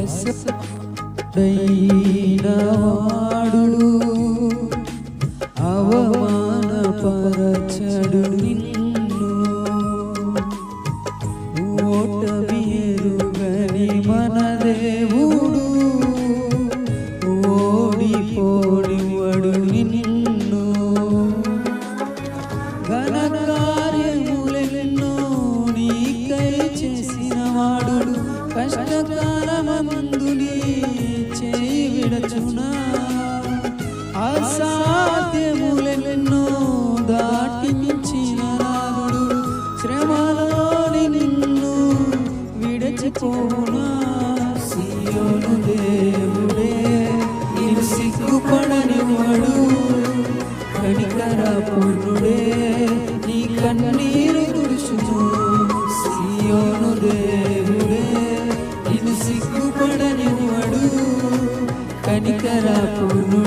అడ్డైన వాడు అవమానపరచడు నిన్ను. ఓటమి ఎరుగని మన దేవుడు ఓడిపోనివడు నిన్ను. ఘన కార్యములెన్నో నీకై చేసిన వాడు కష్టకాలమందు చేయి విడచునా అసాధ్యములెన్నో దాటించిన నాదుడు శ్రమలోని నిన్ను విడచిపోనా సీయోను దేవుడే నేను సిగ్గుపడనివాడు కనికర పురుడే నీ కన్నీరు తుడుచును. సీయోను దేవుడు కనికర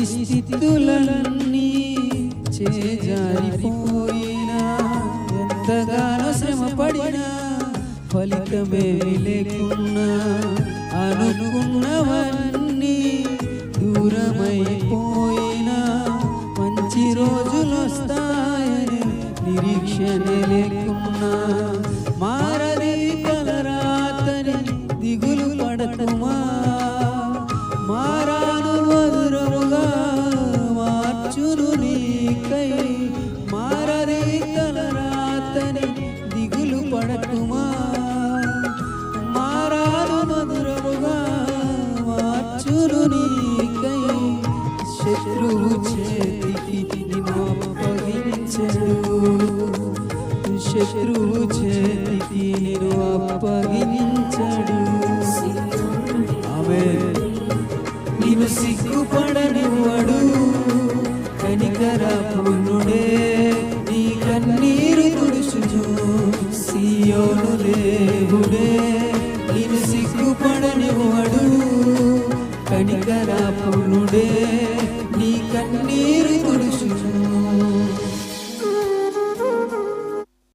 పరిస్థితులన్నీ చేజారిపోయినా ఎంతగానో శ్రమ పడినా ఫలితమే లేకున్నా అనుకున్నవన్నీ దూరమైపోయినా మంచి రోజులు వస్తాయని నిరీక్షణ లేకున్నా. మార్చును నీకై మారది తలరాతని దిగులు పడకుమా? మారాను మధురముగా మార్చును నీకై శత్రువు చేతికి నిన్ను అప్పగించడు శత్రువు చేతికి నిన్ను అప్పగించడు నిగర